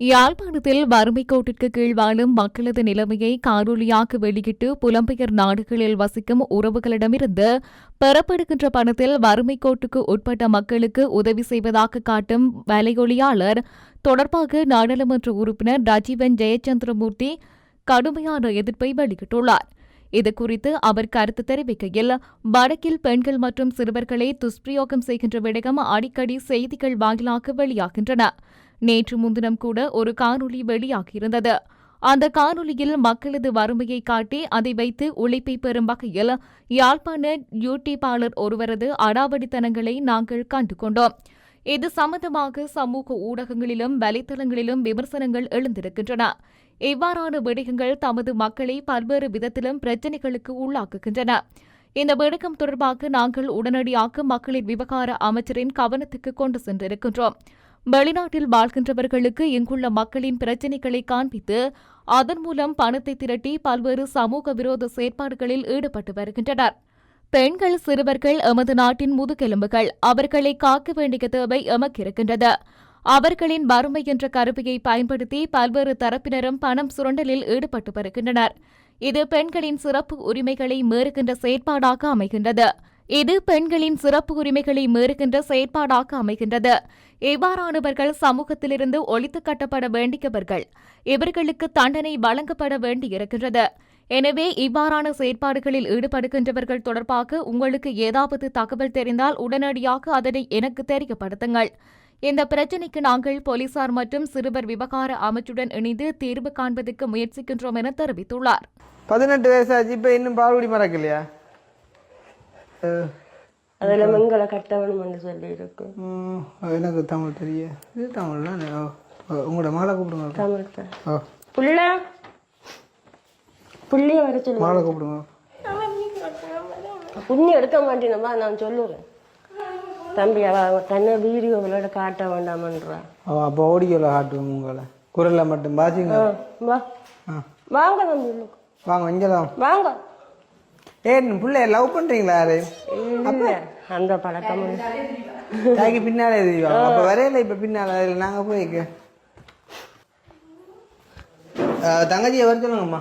யாழ்ப்பாணத்தில் வறுமை கோட்டிற்கு கீழ் வாழும் மக்களது நிலைமையை காணொலியாக வெளியிட்டு புலம்பெயர் நாடுகளில் வசிக்கும் உறவுகளிடமிருந்து பெறப்படுகின்ற பணத்தில் வறுமை கோட்டுக்கு உட்பட்ட மக்களுக்கு உதவி செய்வதாக காட்டும் வலையொலியாளர். தொடர்பாக நாடாளுமன்ற உறுப்பினர் ரஜீவன் ஜெயச்சந்திரமூர்த்தி கடுமையான எதிர்ப்பை வெளியிட்டுள்ளார். இதுகுறித்து அவர் கருத்து தெரிவிக்கையில் வடக்கில் பெண்கள் மற்றும் சிறுவர்களை துஷ்பிரயோகம் செய்கின்ற விடயம் அடிக்கடி செய்திகள் வாயிலாக வெளியாகின்றன. நேற்று முன்தினம் கூட ஒரு காணொலி வெளியாகியிருந்தது. அந்த காணொலியில் மக்களது வறுமையை காட்டி அதை வைத்து உழைப்பை பெறும் வகையில் யாழ்ப்பாண யூடியூபாளர் ஒருவரது அடாவடித்தனங்களை நாங்கள் கண்டு கொண்டோம் இது சம்பந்தமாக சமூக ஊடகங்களிலும் வலைத்தளங்களிலும் விமர்சனங்கள் எழுந்திருக்கின்றன. இவ்வாறான விடயங்கள் தமது மக்களை பல்வேறு விதத்திலும் பிரச்சினைகளுக்கு உள்ளாக்குகின்றன. இந்த விடயம் தொடர்பாக நாங்கள் உடனடியாக மக்களின் விவகார அமைச்சரின் கவனத்துக்கு கொண்டு சென்றிருக்கின்றோம். வெளிநாட்டில் வாழ்கின்றவர்களுக்கு இங்குள்ள மக்களின் பிரச்சினைகளை காண்பித்து அதன் மூலம் பணத்தை திரட்டி பல்வேறு சமூக விரோத செயற்பாடுகளில் ஈடுபட்டு வருகின்றனர். பெண்கள் சிறுவர்கள் எமது நாட்டின் முதுகெலும்புகள். அவர்களை காக்க வேண்டிய தேவை எமக்கு இருக்கின்றது அவர்களின் வறுமை என்ற கருவியை பயன்படுத்தி பல்வேறு தரப்பினரும் பணம் சுரண்டலில் ஈடுபட்டு வருகின்றனர். இது பெண்களின் சிறப்பு உரிமைகளை மீறுகின்ற செயற்பாடாக அமைகின்றது. இது பெண்களின் சிறப்பு உரிமைகளை மீறுகின்ற செயற்பாடாக அமைகின்றது. இவ்வாறானவர்கள் சமூகத்திலிருந்து ஒழித்து கட்டப்பட வேண்டியவர்கள்? இவர்களுக்கு தண்டனை வழங்கப்பட வேண்டியிருக்கின்றது. எனவே இவ்வாறான செயற்பாடுகளில் ஈடுபடுகின்றவர்கள் தொடர்பாக உங்களுக்கு ஏதாவது தகவல் தெரிந்தால் உடனடியாக அதனை எனக்கு தெரியப்படுத்துங்கள். இந்த பிரச்சினைக்கு நாங்கள் போலீசார் மற்றும் சிறுவர் விவகார அமைச்சுடன் இணைந்து தீர்வு காண்பதற்கு முயற்சிக்கின்றோம் என தெரிவித்துள்ளார். பதினெட்டு வயசாச்சு இப்போ இன்னும் பால்குடி மறக்கலையா? அதுல மங்களை கட்டவணும்னு சொல்லி இருக்கு ம், எனக்கு தமிழ் தெரிய. இது ஓ, உங்களோட மகளை கூப்பிடுங்க. தமிழ் தான். புள்ள புள்ளிய வர சொல்லு மகளை கூப்பிடுங்க. புண்ணி எடுக்க மாட்டேனப்பா நான் சொல்லுறேன். தம்பி அவ தன்னை வீடியோ விளையாட காட்ட வேண்டாமன்றா. ஓ அப்போ ஓடியோவில் காட்டுவோம் உங்களை. குரலில் மட்டும் பாசிங்க வா. வாங்க தம்பி. வாங்க இங்கே வாங்க. ஏன் பிள்ளைய லவ் பண்ணுறீங்களா யாரு? அந்த பழக்கம். தாய்க்கு பின்னாலே தெரியும் அப்போ வரையில இப்போ பின்னால் நாங்கள் போய்க்க தங்கச்சியை வர சொல்லுங்கம்மா.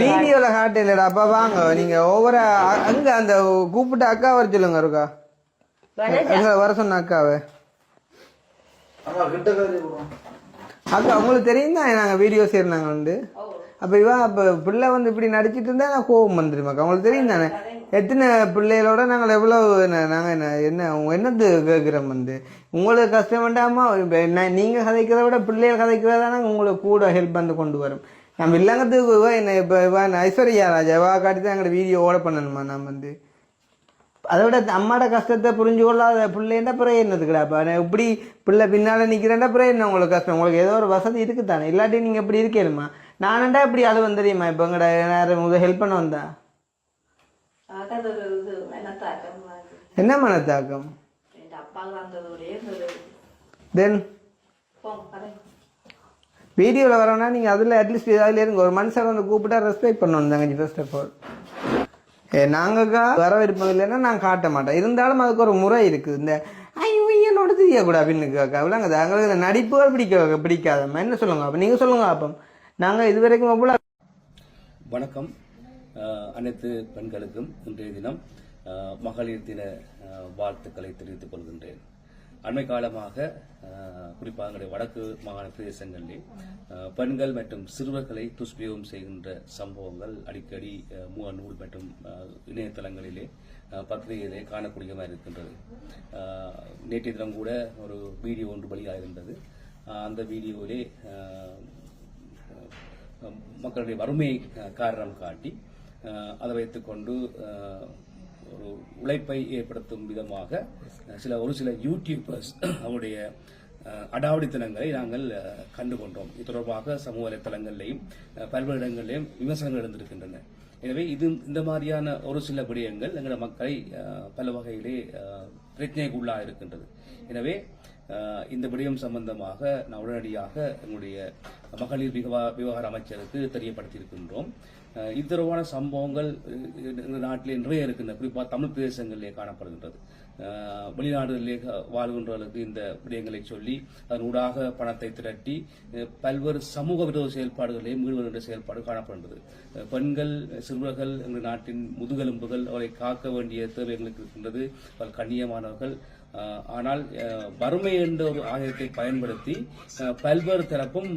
வீடியோல காட்டு இல்லடா. அப்பா வாங்க நீங்க ஒவ்வொரு அ- அங்க அந்த கூப்பிட்ட அக்கா வர சொல்லுங்க இருக்கா வர சொன்ன அக்காவை. அக்கா உங்களுக்கு தெரியும் தான் நாங்க வீடியோ செய்யறாங்க வந்து அப்போ இவன் இப்போ பிள்ளை வந்து இப்படி நடிச்சிட்டு இருந்தா நான் கோபம் வந்துடும் அக்கா உங்களுக்கு தெரியும் தானே? எத்தனை பிள்ளைகளோட நாங்கள் எவ்வளோ என்ன- என்ன என்ன உங்க என்னது கேட்குறோம் வந்து? உங்களுக்கு கஷ்டம் வேண்டாமா இப்போ என்ன நீங்கள் கதைக்கிறத விட பிள்ளைகள் கதைக்கிறதா நாங்கள் உங்களுக்கு கூட ஹெல்ப் வந்து கொண்டு வரும். நம்ம இல்லங்கத்துக்கு இவ என்ன இப்போ இவன் ஐஸ்வர்யா ராஜா இவா காட்டி தான் எங்களோட வீடியோ ஓட பண்ணணுமா நான் வந்து? அதை விட அம்மாட கஷ்டத்தை புரிஞ்சு கொள்ளாத பிள்ளைன்னா பிறகு என்னதுக்குடா இப்படி பிள்ளை பின்னால் நிற்கிறேன்டா பிறகு என்ன உங்களுக்கு கஷ்டம்? உங்களுக்கு ஏதோ ஒரு வசதி இருக்குது தானே இல்லாட்டி நீங்கள் இப்படி இருக்கேனுமா? நானண்டா இப்படி அழு தெரியுமா இப்போ எங்கட? நேரம் ஹெல்ப் பண்ண வந்தா? என்ன மனத்தாக்கம் தென் வீடியோவில் வரோன்னா நீங்கள் அதில் அட்லீஸ்ட் அதில் இருங்க. ஒரு மனுஷன் வந்து கூப்பிட்டா ரெஸ்பெக்ட் பண்ணணும் தங்கச்சி ஃபர்ஸ்ட் ஆஃப் ஆல் ஏ நாங்கக்கா வர விருப்பம் இல்லைன்னா நான் காட்ட மாட்டேன். இருந்தாலும் அதுக்கு ஒரு முறை இருக்குது இந்த ஐயோ என்னோட தெரியக்கூடாது அப்படின்னு அக்கா அவ்வளோங்க எங்களுக்கு இந்த நடிப்புகள் பிடிக்க பிடிக்காதம்மா. என்ன சொல்லுங்க அப்போ? நீங்கள் சொல்லுங்க அப்போ. நாங்கள் இது வரைக்கும் வணக்கம். அனைத்து பெண்களுக்கும் இன்றைய தினம் மகளிர் தின வாழ்த்துக்களை தெரிவித்துக் கொள்கின்றேன். அண்மை காலமாக குறிப்பாக எங்களுடைய வடக்கு மாகாண பிரதேசங்களிலே பெண்கள் மற்றும் சிறுவர்களை துஷ்பிரயோகம் செய்கின்ற சம்பவங்கள் அடிக்கடி அஹ், முகநூல் மற்றும் இணையதளங்களிலே அஹ், பத்திரிகையிலே காணக்கூடியமாக இருக்கின்றது. நேற்றைய தினம் கூட ஒரு வீடியோ ஒன்று வழியாக இருந்தது அந்த வீடியோவிலே மக்களுடைய வறுமையை காரணம் காட்டி அதை வைத்துக்கொண்டு ஒரு உழைப்பை ஏற்படுத்தும் விதமாக சில ஒரு சில யூடியூபர்ஸ் அவருடைய அடாவடித்தனங்களை நாங்கள் கண்டுகொண்டோம். இது தொடர்பாக சமூக வலைத்தளங்களிலையும் பல்வேறு இடங்களிலையும் விமர்சனங்கள் எழுந்திருக்கின்றன. எனவே இது இந்த மாதிரியான ஒரு சில விடயங்கள் எங்களோட மக்களை பல வகையிலே பிரச்சனைக்குள்ளாக இருக்கின்றது எனவே இந்த விடயம் சம்பந்தமாக நான் உடனடியாக எங்களுடைய மகளிர் விவகார அமைச்சருக்கு தெரியப்படுத்தியிருக்கின்றோம். இத்தரவான இது தொடர்பான சம்பவங்கள் நாட்டிலே நிறைய இருக்கின்றன. குறிப்பாக தமிழ் பிரதேசங்களிலே காணப்படுகின்றது. வெளிநாடுகளிலே வாழ்கின்றவர்களுக்கு இந்த விடயங்களை சொல்லி அதன் ஊடாக பணத்தை திரட்டி பல்வேறு சமூக விரோத செயல்பாடுகளையும் ஈடுபடுகின்ற செயல்பாடு காணப்படுகிறது பெண்கள் சிறுவர்கள் எங்கள் நாட்டின் முதுகெலும்புகள் அவரை காக்க வேண்டிய தேவை எங்களுக்கு இருக்கின்றது. அவர்கள் கண்ணியமானவர்கள் ஆனால் வறுமை என்ற ஒரு ஆயுதத்தை பயன்படுத்தி பல்வேறு தரப்பும்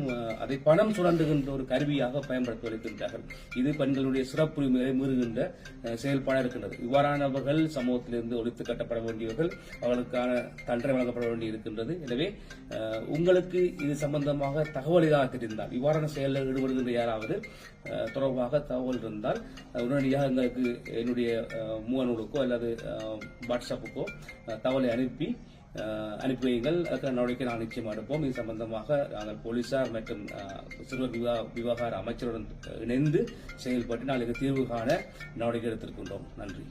அதை பணம் சுரண்டுகின்ற ஒரு கருவியாக பயன்படுத்தி வருகின்றார்கள். இது பெண்களுடைய சிறப்புரிமைகளை மீறுகின்ற செயல்பாடாக இருக்கின்றது. இவ்வாறானவர்கள் சமூகத்திலிருந்து ஒழித்து கட்டப்பட வேண்டியவர்கள் அவர்களுக்கான தண்டனை வழங்கப்பட வேண்டி இருக்கின்றது. எனவே உங்களுக்கு இது சம்பந்தமாக தகவல் ஏதாவது தெரிந்தால் இவ்வாறான செயலில் ஈடுபடுகின்ற யாராவது தொடர்பாக தகவல் இருந்தால் உடனடியாக எங்களுக்கு என்னுடைய அஹ், முகநூலுக்கோ அல்லது வாட்ஸ்அப்புக்கோ தகவலை அனுப்பி அஹ், அனுப்பி வையுங்கள் அதுக்கான நடவடிக்கை நான் நிச்சயம் எடுப்போம். இது சம்பந்தமாக நாங்கள் போலீசார் மற்றும் சிறுவர் விவா- விவகார அமைச்சருடன் இணைந்து செயல்பட்டு நாளைக்கு தீர்வு காண நடவடிக்கை எடுத்திருக்கின்றோம். நன்றி.